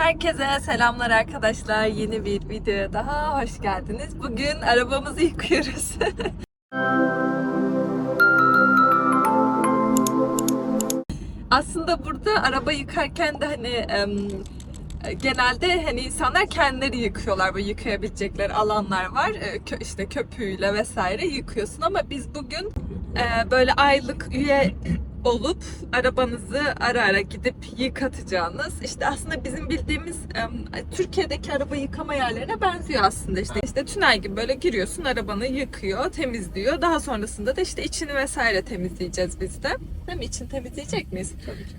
Herkese selamlar arkadaşlar. Yeni bir videoya daha hoş geldiniz. Bugün arabamızı yıkıyoruz. Aslında burada araba yıkarken de hani genelde hani insanlar kendileri yıkıyorlar böyle yıkayabilecekleri alanlar var. E, işte köpüğüyle vesaire yıkıyorsun ama biz bugün e, böyle aylık üye olup arabanızı ara ara gidip yıkatacağınız işte aslında bizim bildiğimiz Türkiye'deki araba yıkama yerlerine benziyor aslında işte işte tünel gibi böyle giriyorsun arabanı yıkıyor temizliyor daha sonrasında da işte içini vesaire temizleyeceğiz biz de değil mi için temizleyecek miyiz? Tabii ki.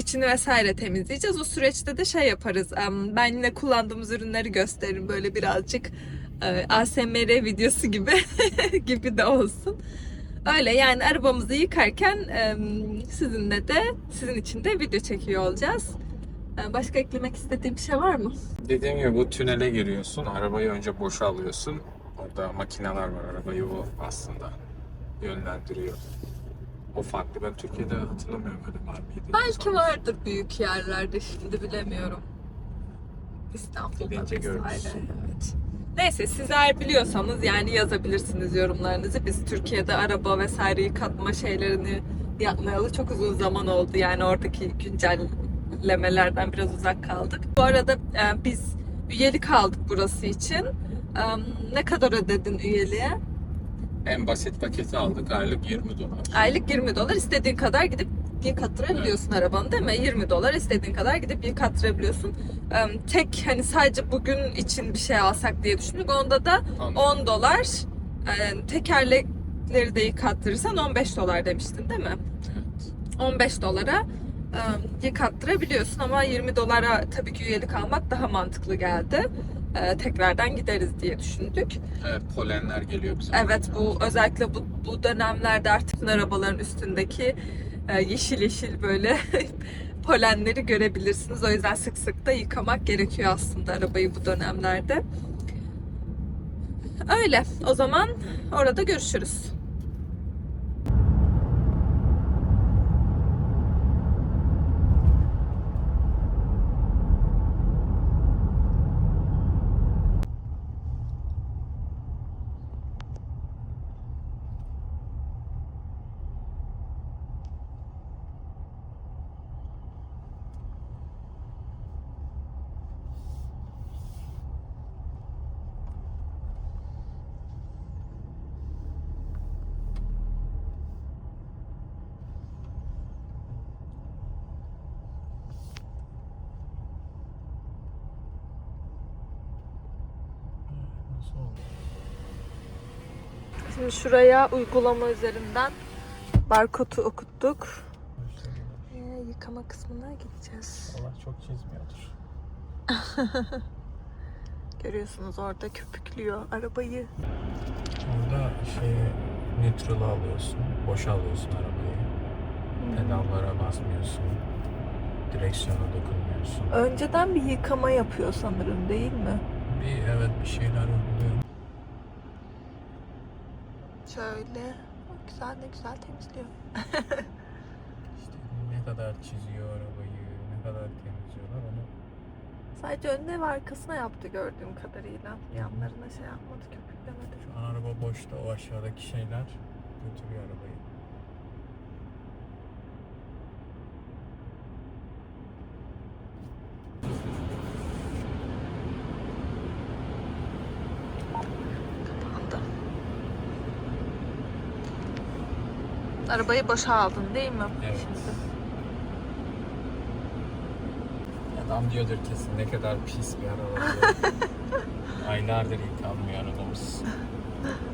içini vesaire temizleyeceğiz. O süreçte de şey yaparız. Ben yine kullandığımız ürünleri gösteririm böyle birazcık e, ASMR videosu gibi gibi de olsun. Öyle yani arabamızı yıkarken sizinle de sizin için de video çekiyor olacağız. E, Başka eklemek istediğim bir şey var mı? Dediğim gibi bu tünele giriyorsun. Arabayı önce boşa alıyorsun. Orada makineler var. Arabayı o aslında yönlendiriyor. O farklı. Ben Türkiye'de hatırlamıyorum öyle var mıydı? Belki vardır büyük yerlerde şimdi bilemiyorum. İstanbul'da Gidince vesaire. Evet. Neyse siz eğer biliyorsanız yani yazabilirsiniz yorumlarınızı. Biz Türkiye'de araba vesaire yıkatma şeylerini yapmayalı çok uzun zaman oldu. Yani oradaki güncellemelerden biraz uzak kaldık. Bu arada e, biz üyelik aldık burası için. E, ne kadar ödedin üyeliğe? En basit paketi aldık. Aylık 20 dolar. Aylık 20 dolar istediğin kadar gidip yıkattırabiliyorsun arabanı değil mi? 20 dolar istediğin kadar gidip yıkattırabiliyorsun. Tek hani sadece bugün için bir şey alsak diye düşündük. Onda da Anladım. 10 dolar. Ee, Tekerlekleri de yıkattırırsan 15 dolar demiştin değil mi? Evet. 15 dolara e, yıkattırabiliyorsun ama 20 dolara tabii ki üyelik almak daha mantıklı geldi. Ee, Tekrardan gideriz diye düşündük. Evet, polenler geliyor bize. Evet bu özellikle bu, bu dönemlerde artık arabaların üstündeki e, yeşil yeşil böyle polenleri görebilirsiniz. O yüzden sık sık da yıkamak gerekiyor aslında arabayı bu dönemlerde. Öyle. O zaman orada görüşürüz. Nasıl oldu? Şimdi şuraya uygulama üzerinden barkodu okuttuk. Ee, yıkama kısmına gideceğiz. Allah çok çizmiyordur. Görüyorsunuz orada köpüklüyor arabayı. Orada şey neutral'ı alıyorsun. Boşa alıyorsun arabayı. Pedallara basmıyorsun. Direksiyona dokunmuyorsun. Önceden bir yıkama yapıyor sanırım değil mi? Bir evet bir şeyler oluyor. Şöyle güzel ne güzel temizliyor. İşte ne kadar çiziyor arabayı, ne kadar temizliyorlar onu. Sadece önüne ve arkasına yaptı gördüğüm kadarıyla. Yanlarına şey yapmadı, köpüklemedi. Şu an araba boşta o aşağıdaki şeyler götürüyor arabayı. Arabayı boşa aldın değil mi? Evet. Şimdi. Adam diyordur kesin ne kadar pis bir araba. Aylardır yıkanmıyor arabamız.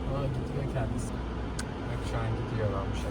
Ama gidiyor kendisi. Bak şu an gidiyor ben bir şey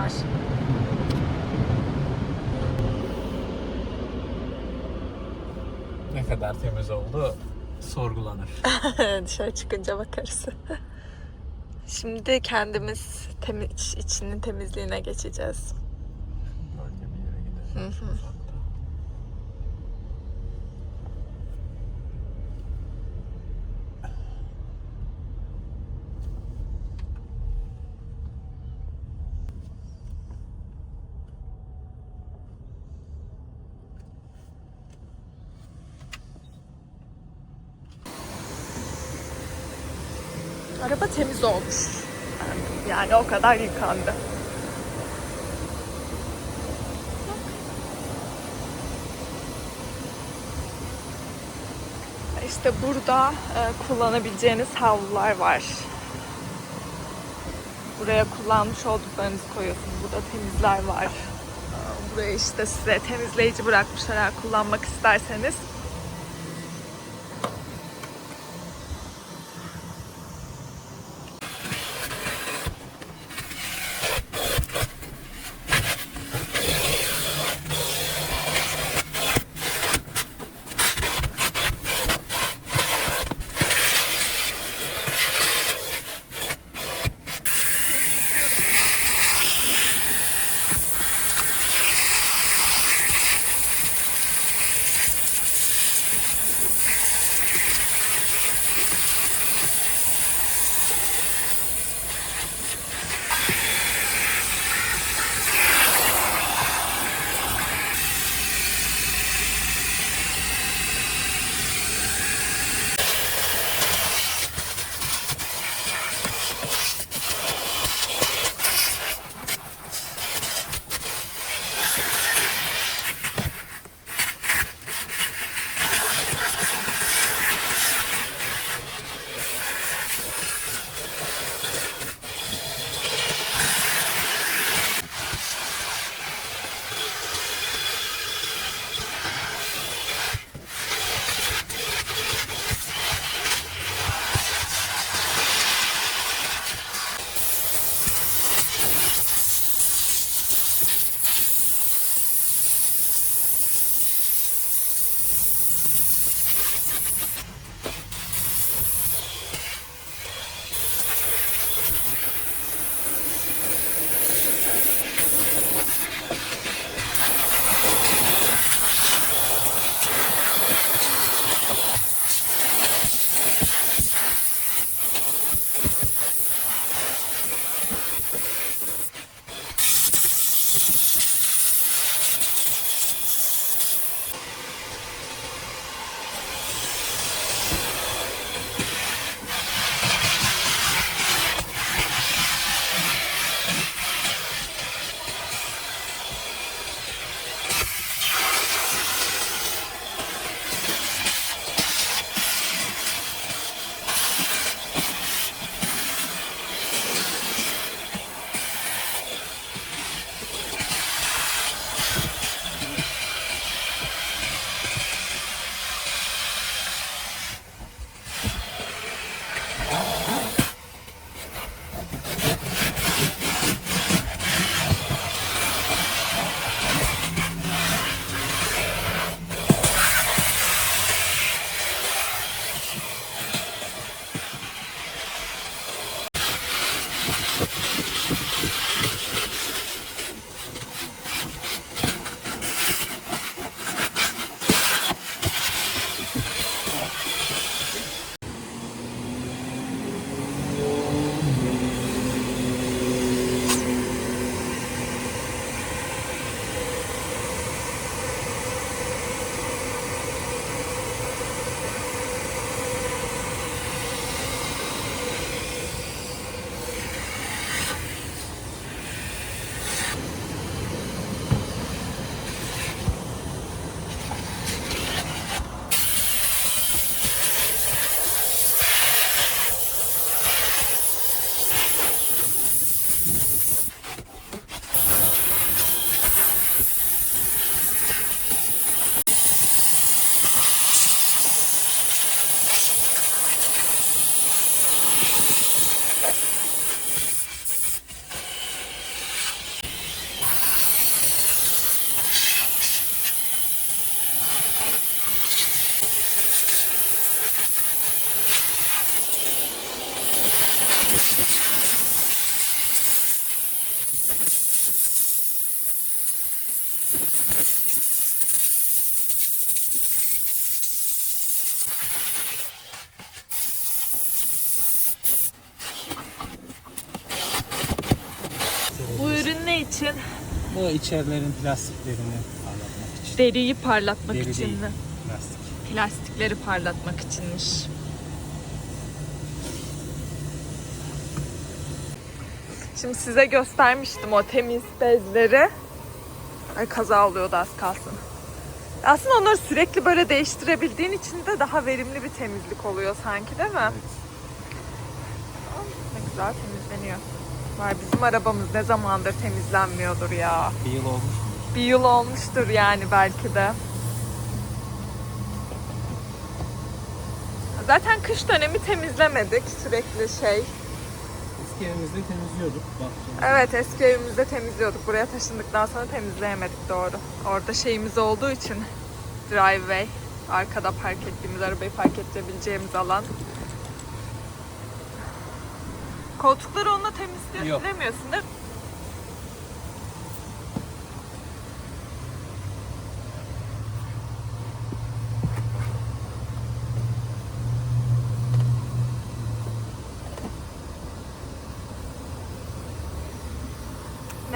Kadar. Ne kadar temiz oldu sorgulanır. Dışarı çıkınca bakarız. Şimdi kendimiz temiz, içinin temizliğine geçeceğiz. Bölge bir yere gidelim. Araba temiz olmuş. Yani o kadar yıkandı. İşte burada e, kullanabileceğiniz havlular var. Buraya kullanmış olduklarınızı koyuyorsunuz. Burada temizler var. Buraya işte size temizleyici bırakmışlar kullanmak isterseniz. Bu ürün ne için? Bu içerilerin plastiklerini parlatmak için. Deriyi parlatmak Deri için değil, mi? Plastik. Plastikleri parlatmak içinmiş. Şimdi size göstermiştim o temiz bezleri. Ay kaza oluyordu az kalsın. Aslında onları sürekli böyle değiştirebildiğin için de daha verimli bir temizlik oluyor sanki değil mi? Evet. Ne güzel temizleniyor. Var bizim arabamız ne zamandır temizlenmiyordur ya. Bir yıl olmuş mu? Bir yıl olmuştur yani belki de. Zaten kış dönemi temizlemedik sürekli şey. Eski evimizde temizliyorduk. Bahçemizi. Evet eski evimizde temizliyorduk. Buraya taşındıktan sonra temizleyemedik doğru. Orada şeyimiz olduğu için driveway. Arkada park ettiğimiz arabayı park edebileceğimiz alan. Koltukları onunla silemiyorsun değil mi?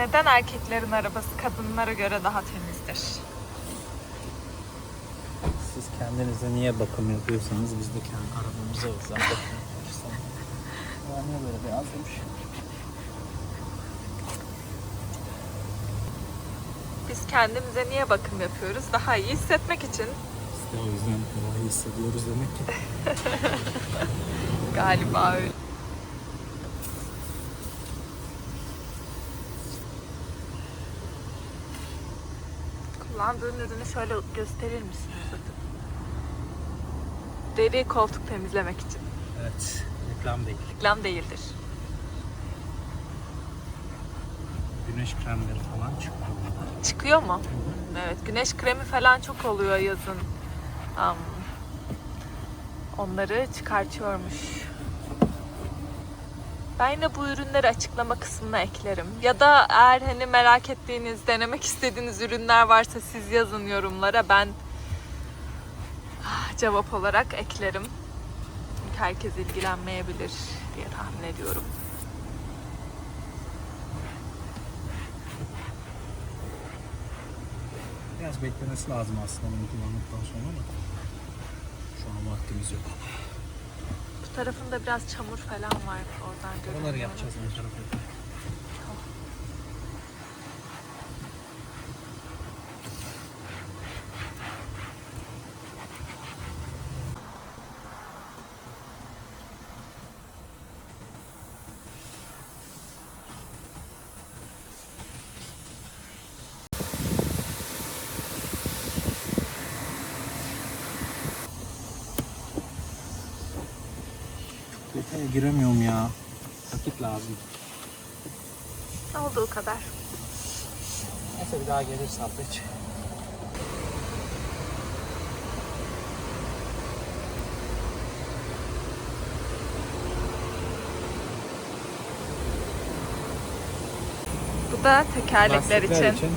Neden erkeklerin arabası kadınlara göre daha temizdir? Siz kendinize niye bakım yapıyorsanız biz de kendi arabamıza özel bakım yapıyoruz. Ya niye böyle beyazlamış? Biz kendimize niye bakım yapıyoruz? Daha iyi hissetmek için İşte o yüzden daha iyi hissediyoruz demek ki. galiba öyle. Kullandığın ürünü şöyle gösterir misiniz? Deri koltuk temizlemek için. Evet. Reklam değil. Reklam değildir. Güneş kremleri falan çıkıyor. Çıkıyor mu? Evet, güneş kremi falan çok oluyor yazın. Am, onları çıkartıyormuş. Ben yine bu ürünleri açıklama kısmına eklerim. Ya da eğer hani merak ettiğiniz, denemek istediğiniz ürünler varsa siz yazın yorumlara. Ben ah, cevap olarak eklerim. Çünkü herkes ilgilenmeyebilir diye tahmin ediyorum. Biraz beklemesi lazım aslında bunu kullandıktan sonra da. Şu an vaktimiz yok. Bu tarafında biraz çamur falan var oradan görünüyor. Oraları yapacağız ön tarafa. Detaya giremiyorum ya. Vakit lazım. Olduğu kadar. Neyse bir daha gelirse hafta içi. Bu da tekerlekler Lastikler için.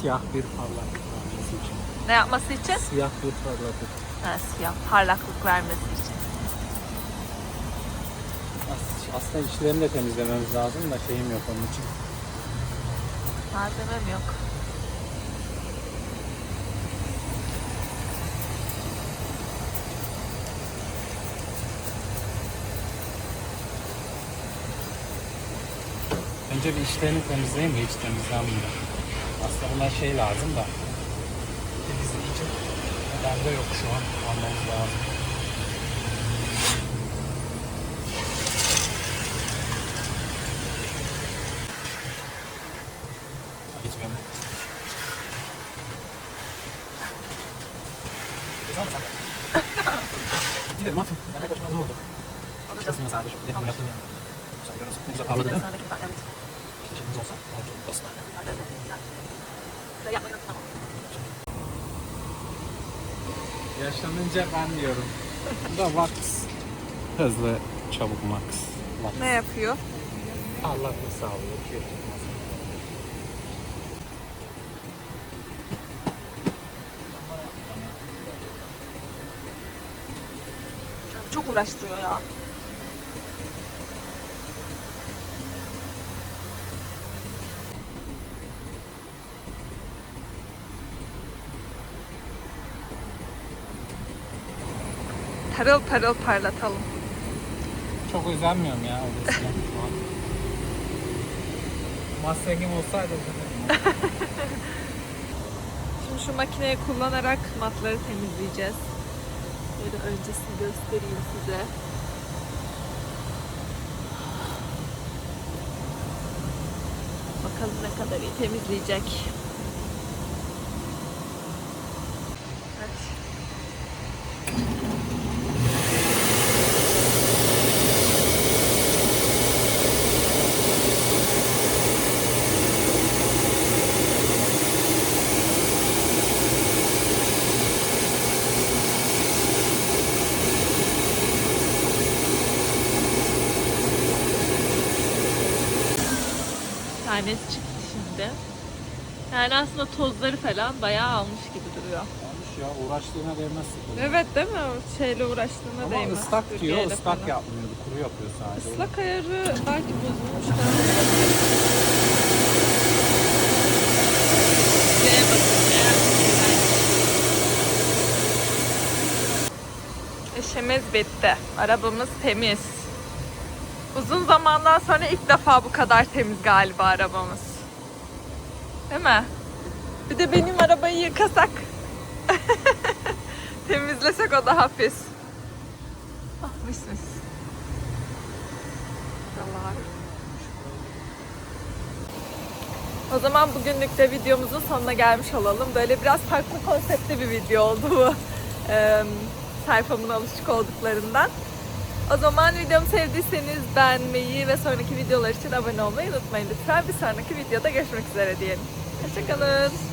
Siyah bir parlaklık vermesi için. Ne yapması için? Siyah bir parlaklık. Ha, siyah parlaklık vermesi için. Aslında içlerini de temizlememiz lazım da şeyim yok onun için. Malzemem yok. Önce bir içlerini temizleyeyim de hiç temizlenmiyor. Aslında buna şey lazım da. Temizleyici. Bende yok şu an. Almamız lazım. Gitmiyorum. Gidelim atın. Ben de kaçmaz ne oldu? Kesin mesela şu dedim yaptım ya. Sen görüyorsun. Ne güzel parladı değil mi? İçimiz olsa. Olacak. Basın. Yaşlanınca ben diyorum. Bu da Vax. Hızlı, çabuk Max. Vax. Ne yapıyor? Parlaklık sağlıyor. Ki. uğraştırıyor ya. Parıl parıl parlatalım. Çok özenmiyorum ya odasına. Olsaydı. Şimdi şu makineyi kullanarak matları temizleyeceğiz. Böyle öncesini göstereyim size. Bakalım ne kadar iyi temizleyecek. Evet. Tanesi çıktı şimdi. Yani aslında tozları falan bayağı almış gibi duruyor. Olmuş ya uğraştığına değmez. Evet değil mi? Şeyle uğraştığına Ama değmez. ıslak diyor, ıslak falan. yapmıyor. Kuru yapıyor sadece. Islak ayarı belki bozulmuş da. Şuraya bakın. İşimiz bitti. Arabamız temiz. Uzun zamandan sonra ilk defa bu kadar temiz galiba arabamız. Değil mi? Bir de benim arabayı yıkasak. Temizlesek o daha pis. Ah mis mis. Şuralar. O zaman bugünlük de videomuzun sonuna gelmiş olalım. Böyle biraz farklı konseptli bir video oldu bu. Eee, sayfamın alışık olduklarından. O zaman videomu sevdiyseniz beğenmeyi ve sonraki videolar için abone olmayı unutmayın lütfen. Bir sonraki videoda görüşmek üzere diyelim. Hoşçakalın.